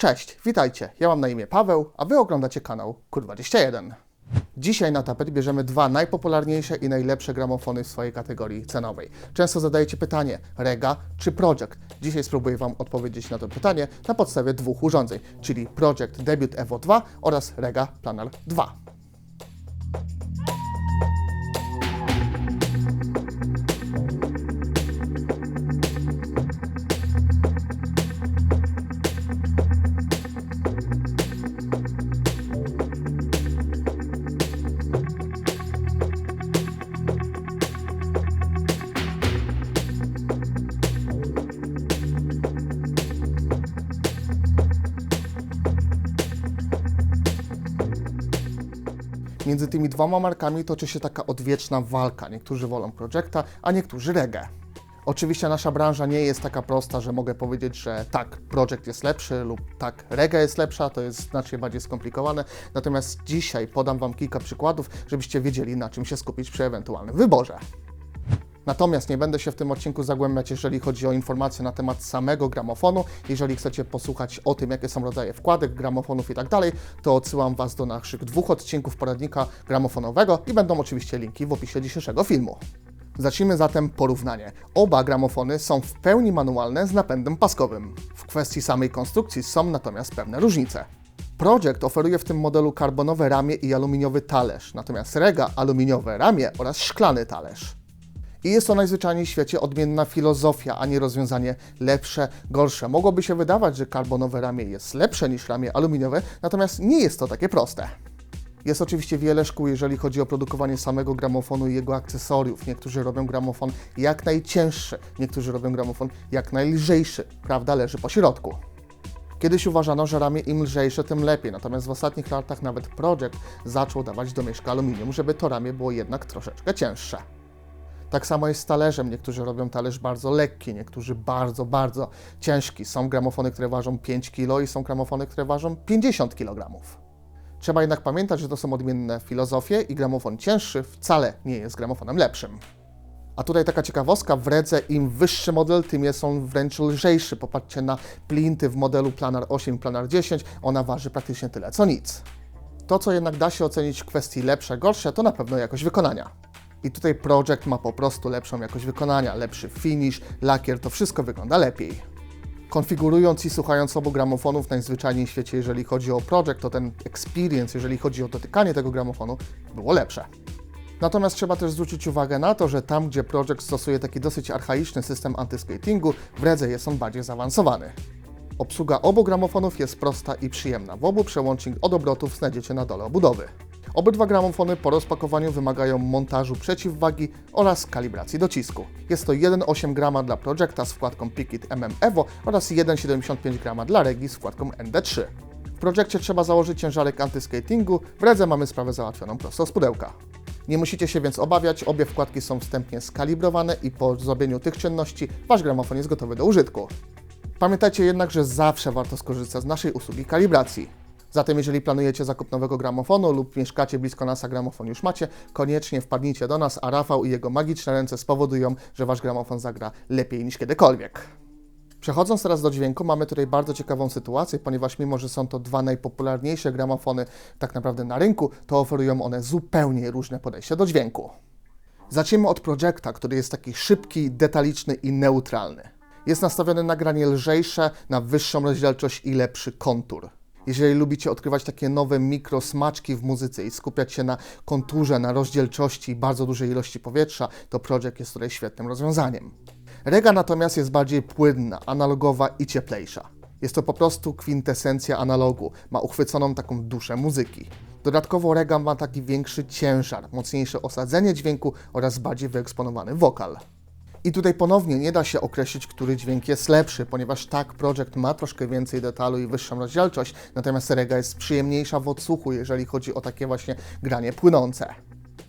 Cześć, witajcie. Ja mam na imię Paweł, a wy oglądacie kanał Kur21. Dzisiaj na tapet bierzemy dwa najpopularniejsze i najlepsze gramofony w swojej kategorii cenowej. Często zadajecie pytanie, Rega czy Project? Dzisiaj spróbuję Wam odpowiedzieć na to pytanie na podstawie dwóch urządzeń, czyli Project Debut Evo 2 oraz Rega Planar 2. Między tymi dwoma markami toczy się taka odwieczna walka. Niektórzy wolą Projecta, a niektórzy Regę. Oczywiście nasza branża nie jest taka prosta, że mogę powiedzieć, że tak, Project jest lepszy lub tak, Rega jest lepsza, to jest znacznie bardziej skomplikowane. Natomiast dzisiaj podam Wam kilka przykładów, żebyście wiedzieli, na czym się skupić przy ewentualnym wyborze. Natomiast nie będę się w tym odcinku zagłębiać, jeżeli chodzi o informacje na temat samego gramofonu. Jeżeli chcecie posłuchać o tym, jakie są rodzaje wkładek, gramofonów i tak dalej, to odsyłam Was do naszych dwóch odcinków poradnika gramofonowego i będą oczywiście linki w opisie dzisiejszego filmu. Zacznijmy zatem porównanie. Oba gramofony są w pełni manualne z napędem paskowym. W kwestii samej konstrukcji są natomiast pewne różnice. Project oferuje w tym modelu karbonowe ramię i aluminiowy talerz, natomiast Rega aluminiowe ramię oraz szklany talerz. I jest to najzwyczajniej w świecie odmienna filozofia, a nie rozwiązanie lepsze, gorsze. Mogłoby się wydawać, że karbonowe ramię jest lepsze niż ramię aluminiowe, natomiast nie jest to takie proste. Jest oczywiście wiele szkół, jeżeli chodzi o produkowanie samego gramofonu i jego akcesoriów. Niektórzy robią gramofon jak najcięższy, niektórzy robią gramofon jak najlżejszy. Prawda leży po środku. Kiedyś uważano, że ramię im lżejsze, tym lepiej, natomiast w ostatnich latach nawet Project zaczął dawać do mieszka aluminium, żeby to ramię było jednak troszeczkę cięższe. Tak samo jest z talerzem. Niektórzy robią talerz bardzo lekki, niektórzy bardzo, bardzo ciężki. Są gramofony, które ważą 5 kg i są gramofony, które ważą 50 kg. Trzeba jednak pamiętać, że to są odmienne filozofie i gramofon cięższy wcale nie jest gramofonem lepszym. A tutaj taka ciekawostka, w Redze im wyższy model, tym jest on wręcz lżejszy. Popatrzcie na plinty w modelu Planar 8 Planar 10, ona waży praktycznie tyle co nic. To, co jednak da się ocenić w kwestii lepsze, gorsze, to na pewno jakość wykonania. I tutaj Project ma po prostu lepszą jakość wykonania, lepszy finish, lakier, to wszystko wygląda lepiej. Konfigurując i słuchając obu gramofonów najzwyczajniej w świecie, jeżeli chodzi o Project, to ten experience, jeżeli chodzi o dotykanie tego gramofonu, było lepsze. Natomiast trzeba też zwrócić uwagę na to, że tam, gdzie Project stosuje taki dosyć archaiczny system antyskatingu, w Redze jest on bardziej zaawansowany. Obsługa obu gramofonów jest prosta i przyjemna. W obu przełącznik od obrotów znajdziecie na dole obudowy. Obydwa gramofony po rozpakowaniu wymagają montażu przeciwwagi oraz kalibracji docisku. Jest to 1,8 g dla Projecta z wkładką Pikit MM Evo oraz 1,75 g dla Regi z wkładką ND3. W Projectie trzeba założyć ciężarek antyskatingu, w Redze mamy sprawę załatwioną prosto z pudełka. Nie musicie się więc obawiać, obie wkładki są wstępnie skalibrowane i po zrobieniu tych czynności Wasz gramofon jest gotowy do użytku. Pamiętajcie jednak, że zawsze warto skorzystać z naszej usługi kalibracji. Zatem jeżeli planujecie zakup nowego gramofonu lub mieszkacie blisko nas, a gramofon już macie, koniecznie wpadnijcie do nas, a Rafał i jego magiczne ręce spowodują, że Wasz gramofon zagra lepiej niż kiedykolwiek. Przechodząc teraz do dźwięku, mamy tutaj bardzo ciekawą sytuację, ponieważ mimo, że są to dwa najpopularniejsze gramofony tak naprawdę na rynku, to oferują one zupełnie różne podejście do dźwięku. Zacznijmy od Projecta, który jest taki szybki, detaliczny i neutralny. Jest nastawiony na granie lżejsze, na wyższą rozdzielczość i lepszy kontur. Jeżeli lubicie odkrywać takie nowe mikrosmaczki w muzyce i skupiać się na konturze, na rozdzielczości i bardzo dużej ilości powietrza, to Project jest tutaj świetnym rozwiązaniem. Rega natomiast jest bardziej płynna, analogowa i cieplejsza. Jest to po prostu kwintesencja analogu, ma uchwyconą taką duszę muzyki. Dodatkowo Rega ma taki większy ciężar, mocniejsze osadzenie dźwięku oraz bardziej wyeksponowany wokal. I tutaj ponownie nie da się określić, który dźwięk jest lepszy, ponieważ tak Project ma troszkę więcej detalu i wyższą rozdzielczość, natomiast Rega jest przyjemniejsza w odsłuchu, jeżeli chodzi o takie właśnie granie płynące.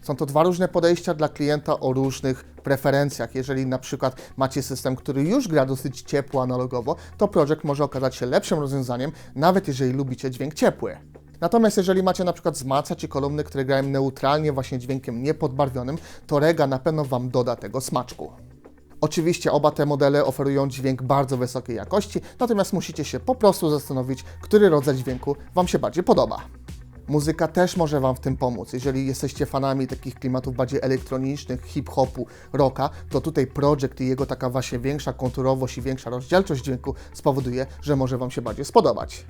Są to dwa różne podejścia dla klienta o różnych preferencjach. Jeżeli na przykład macie system, który już gra dosyć ciepło analogowo, to Project może okazać się lepszym rozwiązaniem, nawet jeżeli lubicie dźwięk ciepły. Natomiast jeżeli macie na przykład zmaca czy kolumny, które grają neutralnie właśnie dźwiękiem niepodbarwionym, to Rega na pewno Wam doda tego smaczku. Oczywiście oba te modele oferują dźwięk bardzo wysokiej jakości, natomiast musicie się po prostu zastanowić, który rodzaj dźwięku Wam się bardziej podoba. Muzyka też może Wam w tym pomóc. Jeżeli jesteście fanami takich klimatów bardziej elektronicznych, hip-hopu, rocka, to tutaj Project i jego taka właśnie większa konturowość i większa rozdzielczość dźwięku spowoduje, że może Wam się bardziej spodobać.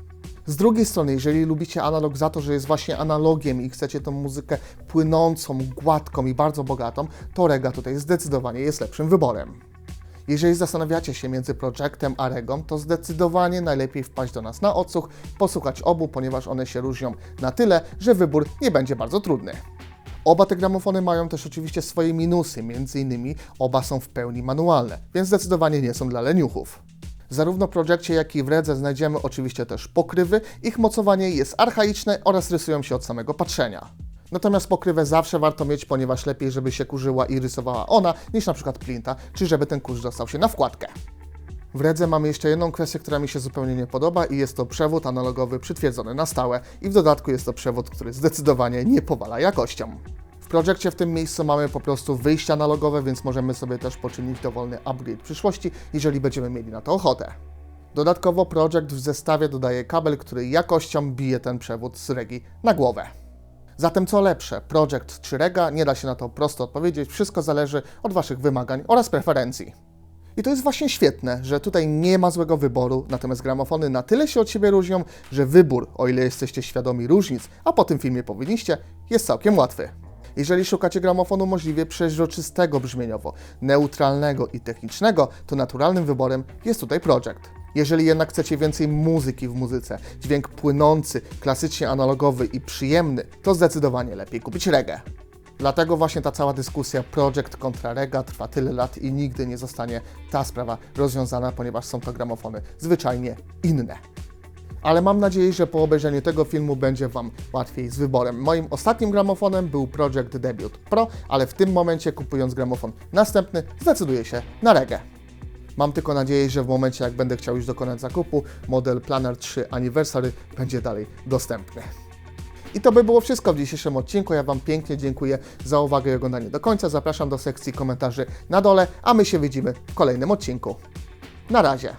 Z drugiej strony, jeżeli lubicie analog za to, że jest właśnie analogiem i chcecie tą muzykę płynącą, gładką i bardzo bogatą, to Rega tutaj zdecydowanie jest lepszym wyborem. Jeżeli zastanawiacie się między Projectem a Regą, to zdecydowanie najlepiej wpaść do nas na odsłuch, posłuchać obu, ponieważ one się różnią na tyle, że wybór nie będzie bardzo trudny. Oba te gramofony mają też oczywiście swoje minusy, między innymi oba są w pełni manualne, więc zdecydowanie nie są dla leniuchów. Zarówno w Projectie, jak i w Redze znajdziemy oczywiście też pokrywy, ich mocowanie jest archaiczne oraz rysują się od samego patrzenia. Natomiast pokrywę zawsze warto mieć, ponieważ lepiej, żeby się kurzyła i rysowała ona, niż na przykład plinta, czy żeby ten kurz dostał się na wkładkę. W Redze mamy jeszcze jedną kwestię, która mi się zupełnie nie podoba i jest to przewód analogowy przytwierdzony na stałe i w dodatku jest to przewód, który zdecydowanie nie powala jakością. W Projectie w tym miejscu mamy po prostu wyjście analogowe, więc możemy sobie też poczynić dowolny upgrade w przyszłości, jeżeli będziemy mieli na to ochotę. Dodatkowo Project w zestawie dodaje kabel, który jakością bije ten przewód z Regi na głowę. Zatem co lepsze, Project czy Rega, nie da się na to prosto odpowiedzieć, wszystko zależy od Waszych wymagań oraz preferencji. I to jest właśnie świetne, że tutaj nie ma złego wyboru, natomiast gramofony na tyle się od siebie różnią, że wybór, o ile jesteście świadomi różnic, a po tym filmie powinniście, jest całkiem łatwy. Jeżeli szukacie gramofonu możliwie przeźroczystego brzmieniowo, neutralnego i technicznego, to naturalnym wyborem jest tutaj Project. Jeżeli jednak chcecie więcej muzyki w muzyce, dźwięk płynący, klasycznie analogowy i przyjemny, to zdecydowanie lepiej kupić reggae. Dlatego właśnie ta cała dyskusja Project kontra Rega trwa tyle lat i nigdy nie zostanie ta sprawa rozwiązana, ponieważ są to gramofony zwyczajnie inne. Ale mam nadzieję, że po obejrzeniu tego filmu będzie Wam łatwiej z wyborem. Moim ostatnim gramofonem był Project Debut Pro, ale w tym momencie kupując gramofon następny zdecyduję się na reggae. Mam tylko nadzieję, że w momencie jak będę chciał już dokonać zakupu, model Planner 3 Anniversary będzie dalej dostępny. I to by było wszystko w dzisiejszym odcinku. Ja Wam pięknie dziękuję za uwagę i oglądanie do końca. Zapraszam do sekcji komentarzy na dole, a my się widzimy w kolejnym odcinku. Na razie.